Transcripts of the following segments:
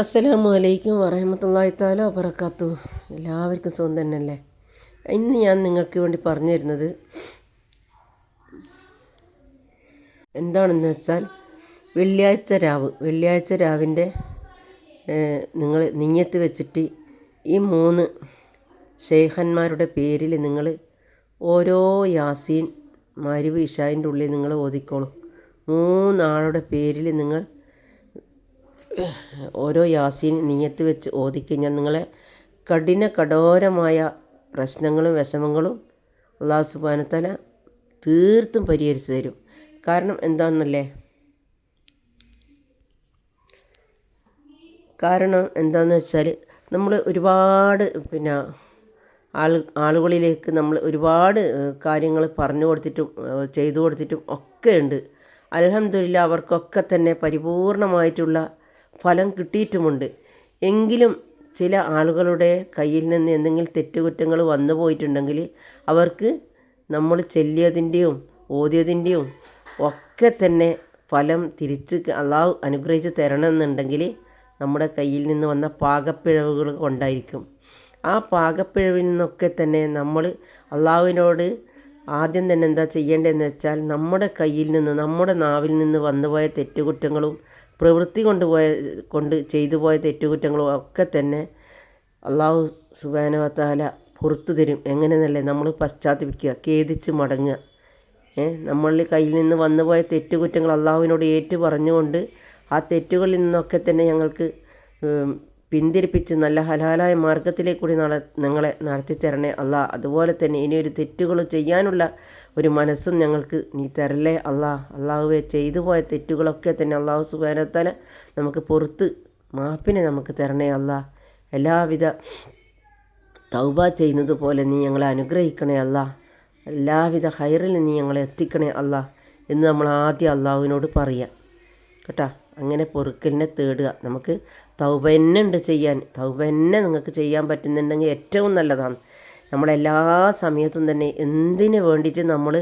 അസ്സലാമു അലൈക്കും വറഹമത്തല്ലാഹി താല വബറക്കാത്തു എല്ലാവർക്കും സുഖം തന്നെയല്ലേ? ഇന്ന് ഞാൻ നിങ്ങൾക്ക് വേണ്ടി പറഞ്ഞു തരുന്നത് എന്താണെന്ന് വെച്ചാൽ വെള്ളിയാഴ്ച രാവ്. വെള്ളിയാഴ്ച രാവിന്റെ നിങ്ങൾ നിയ്യത്ത് വെച്ചിട്ട് ഈ മൂന്ന് ഷെയ്ഖന്മാരുടെ പേരിൽ നിങ്ങൾ ഓരോ യാസീൻ മരുവ് ഇഷായിന്റെ ഉള്ളിൽ നിങ്ങൾ ഓതിക്കോളും. മൂന്നാളുടെ പേരിൽ നിങ്ങൾ ഓരോ യാസീൻ നീയത്ത് വെച്ച് ഓതിക്കഴിഞ്ഞാൽ നിങ്ങളെ കഠിന കഠോരമായ പ്രശ്നങ്ങളും വിഷമങ്ങളും അള്ളാഹു സുബാനത്തല തീർത്തും പരിഹരിച്ചു തരും. കാരണം എന്താണെന്നല്ലേ കാരണം എന്താണെന്ന് വെച്ചാൽ നമ്മൾ ഒരുപാട് പിന്നെ ആൾ ആളുകളിലേക്ക് നമ്മൾ ഒരുപാട് കാര്യങ്ങൾ പറഞ്ഞു കൊടുത്തിട്ടും ചെയ്തു കൊടുത്തിട്ടും ഒക്കെ ഉണ്ട്. അലഹമില്ല അവർക്കൊക്കെ തന്നെ പരിപൂർണമായിട്ടുള്ള ഫലം കിട്ടിയിട്ടുമുണ്ട്. എങ്കിലും ചില ആളുകളുടെ കയ്യിൽ നിന്ന് എന്തെങ്കിലും തെറ്റുകുറ്റങ്ങൾ വന്നു പോയിട്ടുണ്ടെങ്കിൽ അവർക്ക് നമ്മൾ ചെല്ലിയതിന്റെയും ഓതിയതിന്റെയും ഒക്കെ തന്നെ ഫലം തിരിച്ച് അള്ളാഹു അനുഗ്രഹിച്ച് തരണമെന്നുണ്ടെങ്കിൽ നമ്മുടെ കയ്യിൽ നിന്ന് വന്ന പാകപ്പിഴവുകൾ കൊണ്ടായിരിക്കും. ആ പാകപ്പിഴവിൽ നിന്നൊക്കെ തന്നെ നമ്മൾ അള്ളാഹുവിനോട് ആദ്യം തന്നെ എന്താ ചെയ്യേണ്ടതെന്ന് വെച്ചാൽ നമ്മുടെ കയ്യിൽ നിന്ന് നമ്മുടെ നാവിൽ നിന്ന് വന്നുപോയ തെറ്റുകുറ്റങ്ങളും പ്രവൃത്തി കൊണ്ടുപോയ കൊണ്ട് ചെയ്തു പോയ തെറ്റുകുറ്റങ്ങളും ഒക്കെ തന്നെ അള്ളാഹു സുബാനവത്താല പുറത്തു തരും. എങ്ങനെയെന്നല്ലേ നമ്മൾ പശ്ചാത്തപിക്കുക ഖേദിച്ച് മടങ്ങുക. ഏ നമ്മളുടെ കയ്യിൽ നിന്ന് വന്നുപോയ തെറ്റുകുറ്റങ്ങൾ അള്ളാഹുവിനോട് ഏറ്റു പറഞ്ഞുകൊണ്ട് ആ തെറ്റുകളിൽ നിന്നൊക്കെ തന്നെ ഞങ്ങൾക്ക് പിന്തിരിപ്പിച്ച് നല്ല ഹലാലായ മാർഗത്തിലേക്ക് കൂടി നട ഞങ്ങളെ നടത്തിത്തരണേ അല്ലാ അതുപോലെ തന്നെ ഇനിയൊരു തെറ്റുകൾ ചെയ്യാനുള്ള ഒരു മനസ്സും ഞങ്ങൾക്ക് നീ തരല്ലേ അല്ലാ അള്ളാഹുവെ ചെയ്തു പോയ തെറ്റുകളൊക്കെ തന്നെ അള്ളാഹു സുബാനത്താല നമുക്ക് പുറത്ത് മാപ്പിനെ നമുക്ക് തരണേ അല്ലാ എല്ലാവിധ തൗബ ചെയ്യുന്നത് പോലെ നീ ഞങ്ങളെ അനുഗ്രഹിക്കണേ അല്ല എല്ലാവിധ ഹൈറിൽ നീ ഞങ്ങളെ എത്തിക്കണേ അല്ല എന്ന് നമ്മൾ ആദ്യം അള്ളാഹുവിനോട് പറയാം. കേട്ടോ? അങ്ങനെ പൊറുക്കലിനെ തേടുക. നമുക്ക് തൗബ ഉണ്ട് ചെയ്യാൻ. തൗബ നിങ്ങൾക്ക് ചെയ്യാൻ പറ്റുന്നുണ്ടെങ്കിൽ ഏറ്റവും നല്ലതാണ്. നമ്മളെല്ലാ സമയത്തും തന്നെ എന്തിനു വേണ്ടിയിട്ട് നമ്മൾ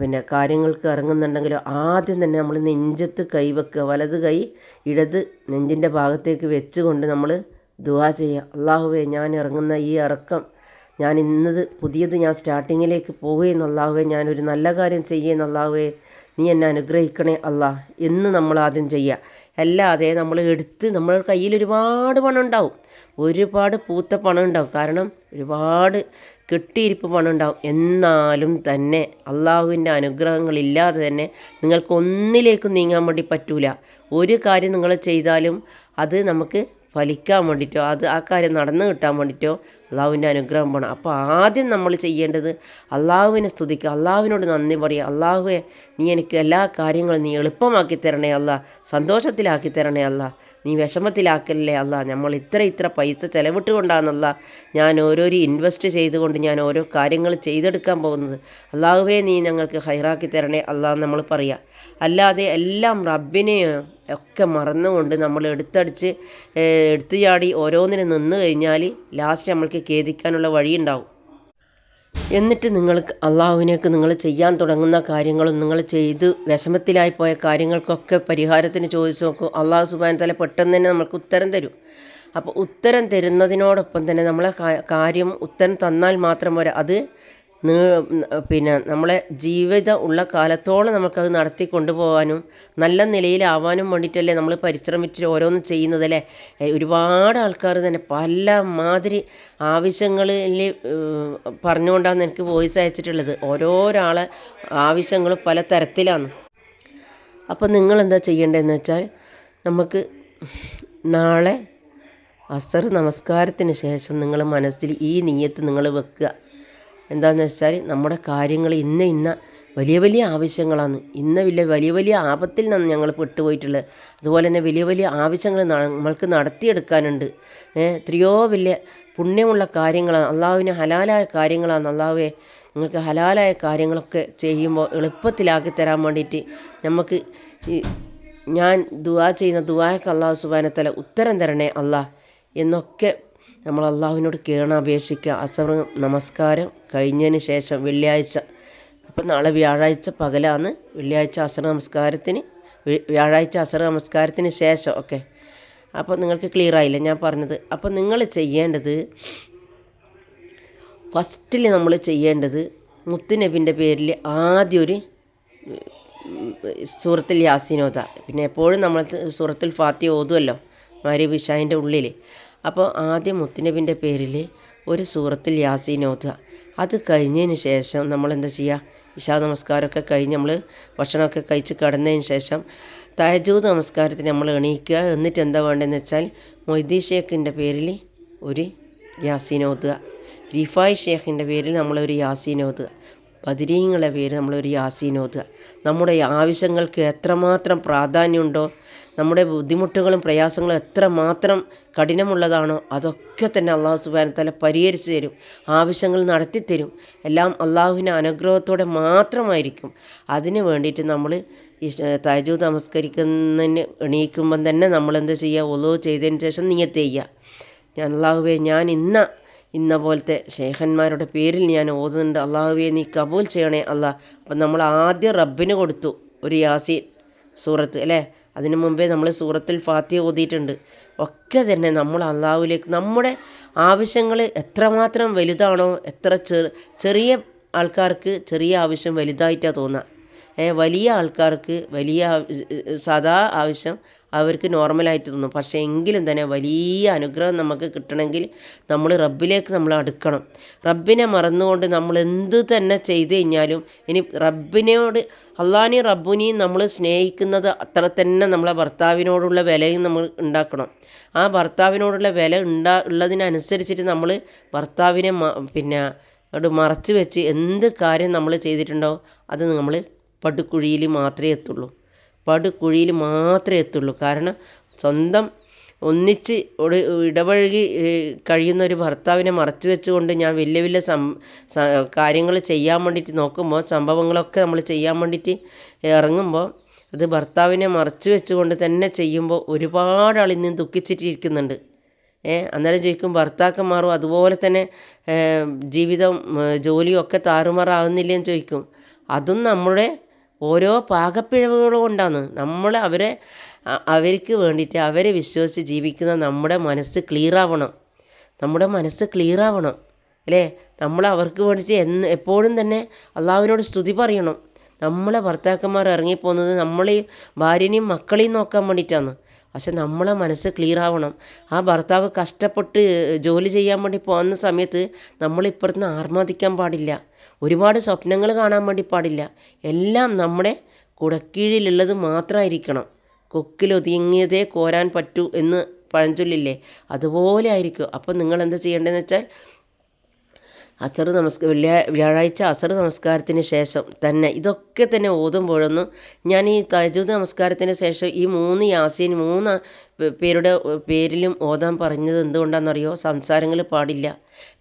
പിന്നെ കാര്യങ്ങൾക്ക് ഇറങ്ങുന്നുണ്ടെങ്കിലോ ആദ്യം തന്നെ നമ്മൾ നെഞ്ചത്ത് കൈ വെക്കുക. വലത് കൈ ഇടത് നെഞ്ചിന്റെ ഭാഗത്തേക്ക് വെച്ചുകൊണ്ട് നമ്മൾ ദുവാ ചെയ്യുക. അള്ളാഹുവേ ഞാൻ ഇറങ്ങുന്ന ഈ ഇറക്കം ഞാൻ ഇന്നത് പുതിയത് ഞാൻ സ്റ്റാർട്ടിങ്ങിലേക്ക് അള്ളാഹുവേ ഞാനൊരു നല്ല കാര്യം അള്ളാഹുവേ നീ എന്നെ അനുഗ്രഹിക്കണേ അല്ല. എന്ന് നമ്മൾ ആദ്യം ചെയ്യുക അല്ലാതെ നമ്മൾ എടുത്ത് നമ്മൾ കയ്യിൽ ഒരുപാട് പണം ഉണ്ടാവും. ഒരുപാട് പൂത്ത പണം ഉണ്ടാവും. കാരണം ഒരുപാട് കെട്ടിയിരിപ്പ് പണം ഉണ്ടാവും. എന്നാലും തന്നെ അള്ളാഹുവിന്റെ അനുഗ്രഹങ്ങളില്ലാതെ തന്നെ നിങ്ങൾക്ക് ഒന്നിലേക്കും നീങ്ങാൻ വേണ്ടി പറ്റൂല. ഒരു കാര്യം നിങ്ങൾ ചെയ്താലും അത് നമുക്ക് ഫലിക്കാൻ വേണ്ടിയിട്ടോ അത് ആ കാര്യം നടന്നു കിട്ടാൻ വേണ്ടിയിട്ടോ അള്ളാഹുവിന്റെ അനുഗ്രഹം വേണം. അപ്പോൾ ആദ്യം നമ്മൾ ചെയ്യേണ്ടത് അള്ളാഹുവിനെ സ്തുതിക്കുക അള്ളാഹുവിനോട് നന്ദി പറയുക. അള്ളാഹുവെ നീ എനിക്ക് എല്ലാ കാര്യങ്ങളും നീ എളുപ്പമാക്കി തരണേ അല്ല സന്തോഷത്തിലാക്കി തരണേ അല്ല നീ വിഷമത്തിലാക്കല്ലേ അല്ല നമ്മൾ ഇത്ര ഇത്ര പൈസ ചെലവിട്ടുകൊണ്ടാണെന്നല്ല ഞാൻ ഓരോരോ ഇൻവെസ്റ്റ് ചെയ്തുകൊണ്ട് ഞാൻ ഓരോ കാര്യങ്ങൾ ചെയ്തെടുക്കാൻ പോകുന്നത്. അള്ളാഹുവേ നീ ഞങ്ങൾക്ക് ഹൈറാക്കി തരണേ അല്ല നമ്മൾ പറയുക അല്ലാതെ എല്ലാം റബ്ബിനെ ഒക്കെ മറന്നുകൊണ്ട് നമ്മൾ എടുത്തടിച്ച് എടുത്തു ചാടി ഓരോന്നിനും നിന്ന് കഴിഞ്ഞാൽ ലാസ്റ്റ് നമ്മൾക്ക് ഖേദിക്കാനുള്ള വഴിയുണ്ടാവും. എന്നിട്ട് നിങ്ങൾ അള്ളാഹുവിനേക്ക് നിങ്ങൾ ചെയ്യാൻ തുടങ്ങുന്ന കാര്യങ്ങളും നിങ്ങൾ ചെയ്ത് വിഷമത്തിലായി പോയ കാര്യങ്ങൾക്കൊക്കെ പരിഹാരത്തിന് ചോദിച്ചു നോക്കും. അള്ളാഹു സുബാൻ തല പെട്ടെന്ന് തന്നെ നമുക്ക് ഉത്തരം തരും. അപ്പോൾ ഉത്തരം തരുന്നതിനോടൊപ്പം തന്നെ നമ്മളെ കാര്യം ഉത്തരം തന്നാൽ മാത്രം പോരാ. അത് പിന്നെ നമ്മളെ ജീവിതം ഉള്ള കാലത്തോളം നമുക്കത് നടത്തി കൊണ്ടുപോകാനും നല്ല നിലയിലാവാനും വേണ്ടിയിട്ടല്ലേ നമ്മൾ പരിശ്രമിച്ച് ഓരോന്നും ചെയ്യുന്നതല്ലേ? ഒരുപാട് ആൾക്കാർ തന്നെ പല മാതിരി ആവശ്യങ്ങളിൽ പറഞ്ഞുകൊണ്ടാണ് എനിക്ക് വോയിസ് അയച്ചിട്ടുള്ളത്. ഓരോരാളെ ആവശ്യങ്ങൾ പല തരത്തിലാണ്. അപ്പോൾ നിങ്ങളെന്താ ചെയ്യേണ്ടതെന്ന് വെച്ചാൽ നമുക്ക് നാളെ അസർ നമസ്കാരത്തിന് ശേഷം നിങ്ങൾ മനസ്സിൽ ഈ നീയത്ത് നിങ്ങൾ വെക്കുക. എന്താണെന്ന് വെച്ചാൽ നമ്മുടെ കാര്യങ്ങൾ ഇന്ന ഇന്ന വലിയ വലിയ ആവശ്യങ്ങളാണ്. ഇന്ന വലിയ വലിയ വലിയ ആപത്തിൽ നിന്നാണ് ഞങ്ങൾ പെട്ടുപോയിട്ടുള്ളത്. അതുപോലെ തന്നെ വലിയ വലിയ ആവശ്യങ്ങൾ നമ്മൾക്ക് നടത്തിയെടുക്കാനുണ്ട്. എത്രയോ വലിയ പുണ്യമുള്ള കാര്യങ്ങളാണ്. അള്ളാഹുവിന് ഹലാലായ കാര്യങ്ങളാണ്. അള്ളാഹുവെ നിങ്ങൾക്ക് ഹലാലായ കാര്യങ്ങളൊക്കെ ചെയ്യുമ്പോൾ എളുപ്പത്തിലാക്കി തരാൻ വേണ്ടിയിട്ട് നമുക്ക് ഞാൻ ദുവാ ചെയ്യുന്ന ദുആക്ക് അള്ളാഹു സുബാനത്തല ഉത്തരം തരണേ അള്ളാഹ് എന്നൊക്കെ നമ്മൾ അള്ളാഹുവിനോട് കേണ അപേക്ഷിക്കുക. അസർ നമസ്കാരം കഴിഞ്ഞതിന് ശേഷം വെള്ളിയാഴ്ച. അപ്പം നാളെ വ്യാഴാഴ്ച പകലാണ് വെള്ളിയാഴ്ച അസർ നമസ്കാരത്തിന് വ്യ- വ്യാഴാഴ്ച അസർ നമസ്കാരത്തിന് ശേഷം ഓക്കെ അപ്പോൾ നിങ്ങൾക്ക് ക്ലിയർ ആയില്ല ഞാൻ പറഞ്ഞത്? അപ്പോൾ നിങ്ങൾ ചെയ്യേണ്ടത് ഫസ്റ്റിൽ നമ്മൾ ചെയ്യേണ്ടത് മുത്തുനബിന്റെ പേരിൽ ആദ്യം ഒരു സൂറത്തിൽ യാസിനോദ പിന്നെ എപ്പോഴും നമ്മൾ സൂറത്തുൽ ഫാത്തി ഓതുമല്ലോ മാരി വിഷാന്റെ ഉള്ളിൽ അപ്പോൾ ആദ്യം മുത്തുനബിന്റെ പേരിൽ ഒരു സൂറത്തിൽ യാസീൻ ഓതുക. അത് കഴിഞ്ഞതിന് ശേഷം നമ്മൾ എന്താ ചെയ്യുക ഇഷാ നമസ്കാരമൊക്കെ കഴിഞ്ഞ് നമ്മൾ ഭക്ഷണമൊക്കെ കഴിച്ച് കിടന്നതിന് ശേഷം തഹജൂദ് നമസ്കാരത്തിന് നമ്മൾ എണീക്കുക. എന്നിട്ട് എന്താ വേണ്ടതെന്ന് വെച്ചാൽ മൊയ്തീ ഷേഖിന്റെ പേരിൽ ഒരു യാസീൻ ഓതുക. റിഫായ് ഷേഖിന്റെ പേരിൽ നമ്മളൊരു യാസീൻ ഓതുക. ബദരീങ്ങളുടെ പേര് നമ്മളൊരു ഓതുക നമ്മുടെ ആവശ്യങ്ങൾക്ക് എത്രമാത്രം പ്രാധാന്യമുണ്ടോ നമ്മുടെ ബുദ്ധിമുട്ടുകളും പ്രയാസങ്ങളും എത്രമാത്രം കഠിനമുള്ളതാണോ അതൊക്കെ തന്നെ അള്ളാഹു സുബാനത്തല പരിഹരിച്ചു തരും ആവശ്യങ്ങൾ നടത്തിത്തരും എല്ലാം അള്ളാഹുവിന്റെ അനുഗ്രഹത്തോടെ മാത്രമായിരിക്കും. അതിന് വേണ്ടിയിട്ട് നമ്മൾ ഈ തജു നമസ്കരിക്കുന്നതിന് എണീക്കുമ്പം തന്നെ നമ്മൾ എന്താ ചെയ്യുക? ഒലോ ചെയ്തതിന് ശേഷം നീയത്ത് ചെയ്യുക. ഞാൻ അള്ളാഹുവേ ഞാൻ ഇന്ന ഇന്ന പോലത്തെ ഷേഖന്മാരുടെ പേരിൽ ഞാൻ ഓതുന്നുണ്ട്. അള്ളാഹുവെ നീ കബൂൽ ചെയ്യണേ അല്ല അപ്പം നമ്മൾ ആദ്യം റബ്ബിന് കൊടുത്തു ഒരു യാസീൻ സൂറത്ത് അല്ലേ? അതിനു മുമ്പേ നമ്മൾ സൂറത്തിൽ ഫാത്തി ഓതിയിട്ടുണ്ട്. ഒക്കെ തന്നെ നമ്മൾ അള്ളാഹുവിലേക്ക് നമ്മുടെ ആവശ്യങ്ങൾ എത്രമാത്രം വലുതാണോ എത്ര ചെറിയ ആൾക്കാർക്ക് ചെറിയ ആവശ്യം വലുതായിട്ടാണ് തോന്നുക. വലിയ ആൾക്കാർക്ക് വലിയ സാധാ ആവശ്യം അവർക്ക് നോർമലായിട്ട് തോന്നും. പക്ഷേ എങ്കിലും തന്നെ വലിയ അനുഗ്രഹം നമുക്ക് കിട്ടണമെങ്കിൽ നമ്മൾ റബ്ബിലേക്ക് നമ്മൾ അടുക്കണം. റബ്ബിനെ മറന്നുകൊണ്ട് നമ്മൾ എന്ത് തന്നെ ചെയ്ത് കഴിഞ്ഞാലും ഇനി റബ്ബിനോട് അള്ളാനെയും റബ്ബുനെയും നമ്മൾ സ്നേഹിക്കുന്നത് അത്ര തന്നെ നമ്മളെ ഭർത്താവിനോടുള്ള വിലയും നമ്മൾ ഉണ്ടാക്കണം. ആ ഭർത്താവിനോടുള്ള വില ഉണ്ടാ ഉള്ളതിനനുസരിച്ചിട്ട് നമ്മൾ ഭർത്താവിനെ പിന്നെ അവിടെ മറച്ചു വെച്ച് എന്ത് കാര്യം നമ്മൾ ചെയ്തിട്ടുണ്ടോ അത് നമ്മൾ പടുക്കുഴിയിൽ മാത്രമേ എത്തുള്ളൂ. പടുകുഴിയിൽ മാത്രമേ എത്തുള്ളൂ. കാരണം സ്വന്തം ഒന്നിച്ച് ഇടപഴകി കഴിയുന്ന ഒരു ഭർത്താവിനെ മറച്ചു വെച്ചുകൊണ്ട് ഞാൻ വലിയ വലിയ സം കാര്യങ്ങൾ ചെയ്യാൻ വേണ്ടിയിട്ട് നോക്കുമ്പോൾ സംഭവങ്ങളൊക്കെ നമ്മൾ ചെയ്യാൻ വേണ്ടിയിട്ട് ഇറങ്ങുമ്പോൾ അത് ഭർത്താവിനെ മറച്ചു വെച്ചുകൊണ്ട് തന്നെ ചെയ്യുമ്പോൾ ഒരുപാട് ആളിൽ നിന്ന് ദുഃഖിച്ചിട്ടിരിക്കുന്നുണ്ട്. ഏ അന്നേരം ചോദിക്കും ഭർത്താക്കന്മാരും അതുപോലെ തന്നെ ജീവിതം ജോലിയും ഒക്കെ താറുമാറാകുന്നില്ലെന്ന് ചോദിക്കും. അതും നമ്മുടെ ഓരോ പാകപ്പിഴവുകൾ കൊണ്ടാണ് നമ്മൾ അവരെ അവർക്ക് വേണ്ടിയിട്ട് അവരെ വിശ്വസിച്ച് ജീവിക്കുന്ന നമ്മുടെ മനസ്സ് ക്ലിയർ ആവണം നമ്മുടെ മനസ്സ് ക്ലിയർ ആവണം അല്ലേ? നമ്മൾ അവർക്ക് വേണ്ടിയിട്ട് എന്ന് എപ്പോഴും തന്നെ അള്ളാഹുവിനോട് സ്തുതി പറയണം. നമ്മളെ ഭർത്താക്കന്മാർ ഇറങ്ങിപ്പോകുന്നത് നമ്മളെയും ഭാര്യനെയും മക്കളെയും നോക്കാൻ വേണ്ടിയിട്ടാണ് പക്ഷെ നമ്മളെ മനസ്സ് ക്ലിയർ ആവണം. ആ ഭർത്താവ് കഷ്ടപ്പെട്ട് ജോലി ചെയ്യാൻ വേണ്ടി പോകുന്ന സമയത്ത് നമ്മൾ നമ്മളിപ്പുറത്തുനിന്ന് ആർമാദിക്കാൻ പാടില്ല. ഒരുപാട് സ്വപ്നങ്ങൾ കാണാൻ വേണ്ടി പാടില്ല. എല്ലാം നമ്മുടെ കുടക്കീഴിലുള്ളത് മാത്രമായിരിക്കണം കൊക്കിലൊതുങ്ങിയതേ കോരാൻ പറ്റൂ എന്ന് പഴഞ്ചൊല്ലില്ലേ? അതുപോലെ ആയിരിക്കും. അപ്പോൾ നിങ്ങൾ എന്താ ചെയ്യേണ്ടതെന്ന് വെച്ചാൽ അസർ നമസ്ക വെള്ളിയാ വ്യാഴാഴ്ച അസർ നമസ്കാരത്തിന് ശേഷം തന്നെ ഇതൊക്കെ തന്നെ ഓതുമ്പോഴൊന്നും ഞാൻ ഈ തജൂദ് നമസ്കാരത്തിന് ശേഷം ഈ മൂന്ന് യാസീൻ മൂന്ന് പേരുടെ പേരിലും ഓതാൻ പറഞ്ഞത് എന്തുകൊണ്ടാണെന്നറിയോ? സംസാരങ്ങൾ പാടില്ല.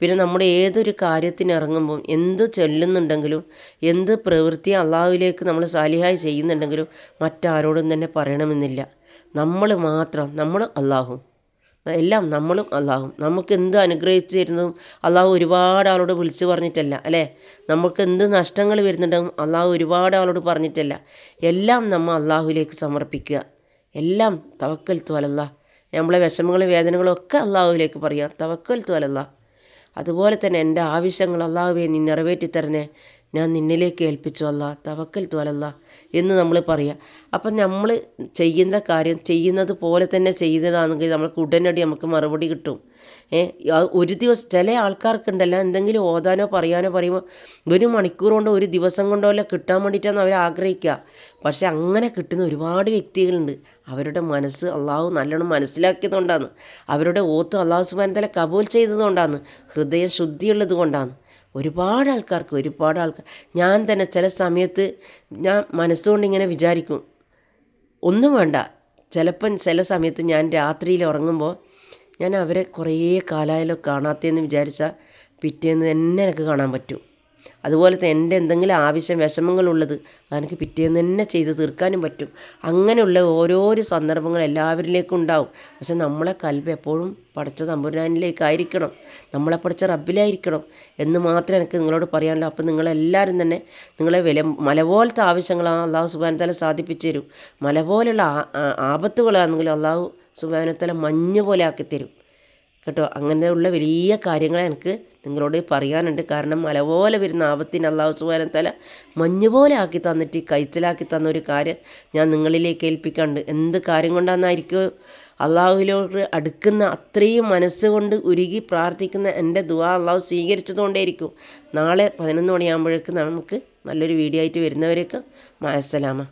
പിന്നെ നമ്മുടെ ഏതൊരു കാര്യത്തിന് ഇറങ്ങുമ്പോൾ എന്ത് ചൊല്ലുന്നുണ്ടെങ്കിലും എന്ത് പ്രവൃത്തി അള്ളാഹുവിലേക്ക് നമ്മൾ സാലിഹായി ചെയ്യുന്നുണ്ടെങ്കിലും മറ്റാരോടും തന്നെ പറയണമെന്നില്ല. നമ്മൾ മാത്രം നമ്മൾ അള്ളാഹും. എല്ലാം നമ്മളും അള്ളാഹും. നമുക്ക് എന്ത് അനുഗ്രഹിച്ചു തരുന്നതും അള്ളാഹു ഒരുപാട് ആളോട് വിളിച്ചു പറഞ്ഞിട്ടല്ല അല്ലേ? നമുക്ക് എന്ത് നഷ്ടങ്ങൾ വരുന്നുണ്ടെങ്കിലും അള്ളാഹു ഒരുപാട് ആളോട് പറഞ്ഞിട്ടല്ല. എല്ലാം നമ്മൾ അള്ളാഹുവിലേക്ക് സമർപ്പിക്കുക. എല്ലാം തവക്കൽ തോലല്ല നമ്മളെ വിഷമങ്ങളും വേദനകളും ഒക്കെ അള്ളാഹുവിലേക്ക് പറയുക. തവക്കൽ തോലല്ല അതുപോലെ തന്നെ എന്റെ ആവശ്യങ്ങൾ അള്ളാഹുവെ നീ നിറവേറ്റി തരുന്നേ ഞാൻ നിന്നിലേക്ക് ഏൽപ്പിച്ചു അല്ല തവക്കൽ തോലല്ല എന്ന് നമ്മൾ പറയുക അപ്പം നമ്മൾ ചെയ്യുന്ന കാര്യം ചെയ്യുന്നത് പോലെ തന്നെ ചെയ്തതാണെങ്കിൽ നമ്മൾക്ക് ഉടനടി നമുക്ക് മറുപടി കിട്ടും. ഏ ഒരു ദിവസം ചില ആൾക്കാർക്കുണ്ടല്ല എന്തെങ്കിലും ഓതാനോ പറയാനോ പറയുമ്പോൾ ഒരു മണിക്കൂർ കൊണ്ടോ ഒരു ദിവസം കൊണ്ടോ അല്ല കിട്ടാൻ വേണ്ടിയിട്ടാണ് അവർ ആഗ്രഹിക്കുക. പക്ഷെ അങ്ങനെ കിട്ടുന്ന ഒരുപാട് വ്യക്തികളുണ്ട്. അവരുടെ മനസ്സ് അള്ളാഹു നല്ലോണം മനസ്സിലാക്കിയതുകൊണ്ടാണ്. അവരുടെ ഓത്ത് അള്ളാഹു സുബാനത്തല കബൂൽ ചെയ്തതുകൊണ്ടാണ്. ഹൃദയം ശുദ്ധിയുള്ളത് കൊണ്ടാണ്. ഒരുപാട് ആൾക്കാർക്ക് ഒരുപാട് ആൾക്കാർ ഞാൻ തന്നെ ചില സമയത്ത് ഞാൻ മനസ്സുകൊണ്ട് ഇങ്ങനെ വിചാരിക്കും. ഒന്നും വേണ്ട. ചിലപ്പം ചില സമയത്ത് ഞാൻ രാത്രിയിൽ ഉറങ്ങുമ്പോൾ ഞാൻ അവരെ കുറേ കാലമായാലോ കാണാത്തതെന്ന് വിചാരിച്ചാൽ പിറ്റേന്ന് തന്നെ എനിക്ക് കാണാൻ പറ്റും. അതുപോലെ തന്നെ എന്റെ എന്തെങ്കിലും ആവശ്യം വിഷമങ്ങളുള്ളത് അതെനിക്ക് പിറ്റേന്ന് തന്നെ ചെയ്ത് തീർക്കാനും പറ്റും. അങ്ങനെയുള്ള ഓരോരോ സന്ദർഭങ്ങൾ എല്ലാവരിലേക്കും ഉണ്ടാവും. പക്ഷെ നമ്മളെ കൽവ് എപ്പോഴും പഠിച്ച തമ്പുരാനിലേക്കായിരിക്കണം. നമ്മളെ പഠിച്ച റബ്ബിലായിരിക്കണം എന്ന് മാത്രമേ എനിക്ക് നിങ്ങളോട് പറയാനുള്ളൂ. അപ്പോൾ നിങ്ങളെല്ലാവരും തന്നെ നിങ്ങളെ വില മല പോലത്തെ ആവശ്യങ്ങളാണ് അള്ളാഹു സുബാനത്തല തല സാധിപ്പിച്ചു തരും. മല പോലുള്ള ആപത്തുകളാണെങ്കിലും അള്ളാഹു സുബാനത്തല മഞ്ഞ് പോലെ ആക്കിത്തരും. തരും കേട്ടോ അങ്ങനെയുള്ള വലിയ കാര്യങ്ങൾ എനിക്ക് നിങ്ങളോട് പറയാനുണ്ട്. കാരണം മല പോലെ വരുന്ന ആപത്തിന് അള്ളാഹു സുബാനത്തല മഞ്ഞ് പോലെ ആക്കി തന്നിട്ട് കൈച്ചലാക്കി തന്ന ഒരു കാര്യം ഞാൻ നിങ്ങളിലേക്ക് ഏൽപ്പിക്കാണ്ട് എന്ത് കാര്യം കൊണ്ടാണെന്നായിരിക്കും അള്ളാഹുവിലോട്ട് അടുക്കുന്ന അത്രയും മനസ്സുകൊണ്ട് ഉരുകി പ്രാർത്ഥിക്കുന്ന എന്റെ ദുവാ അള്ളാഹു സ്വീകരിച്ചതുകൊണ്ടേയിരിക്കും. നാളെ പതിനൊന്ന് മണിയാകുമ്പോഴേക്ക് നമുക്ക് നല്ലൊരു വീഡിയോ ആയിട്ട് വരുന്നവരേക്കും. മാസലാമ